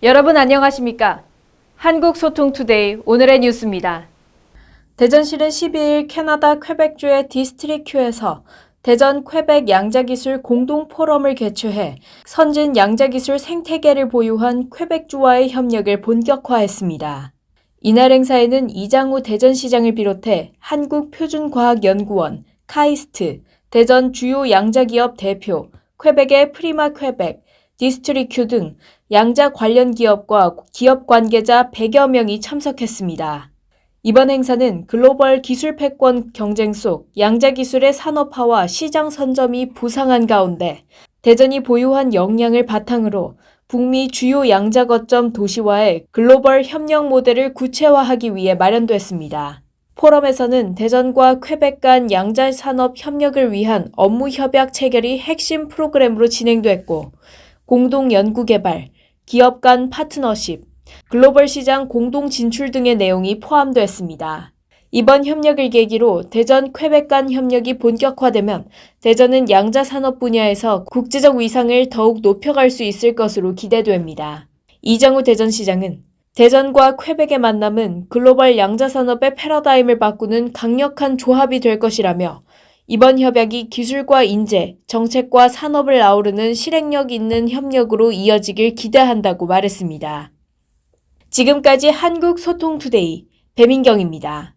여러분 안녕하십니까? 한국소통투데이 오늘의 뉴스입니다. 대전시는 12일 캐나다 퀘벡주의 디스트리큐에서 대전 퀘벡 양자기술 공동 포럼을 개최해 선진 양자기술 생태계를 보유한 퀘벡주와의 협력을 본격화했습니다. 이날 행사에는 이장우 대전시장을 비롯해 한국표준과학연구원, 카이스트, 대전 주요 양자기업 대표, 퀘벡의 프리마 퀘벡, 디스트리큐 등 양자 관련 기업과 기업 관계자 100여 명이 참석했습니다. 이번 행사는 글로벌 기술 패권 경쟁 속 양자 기술의 산업화와 시장 선점이 부상한 가운데 대전이 보유한 역량을 바탕으로 북미 주요 양자 거점 도시와의 글로벌 협력 모델을 구체화하기 위해 마련됐습니다. 포럼에서는 대전과 퀘벡 간 양자 산업 협력을 위한 업무 협약 체결이 핵심 프로그램으로 진행됐고 공동 연구 개발, 기업 간 파트너십, 글로벌 시장 공동 진출 등의 내용이 포함됐습니다. 이번 협력을 계기로 대전 퀘벡 간 협력이 본격화되면 대전은 양자 산업 분야에서 국제적 위상을 더욱 높여갈 수 있을 것으로 기대됩니다. 이정우 대전시장은 대전과 퀘벡의 만남은 글로벌 양자 산업의 패러다임을 바꾸는 강력한 조합이 될 것이라며 이번 협약이 기술과 인재, 정책과 산업을 아우르는 실행력 있는 협력으로 이어지길 기대한다고 말했습니다. 지금까지 한국소통투데이 배민경입니다.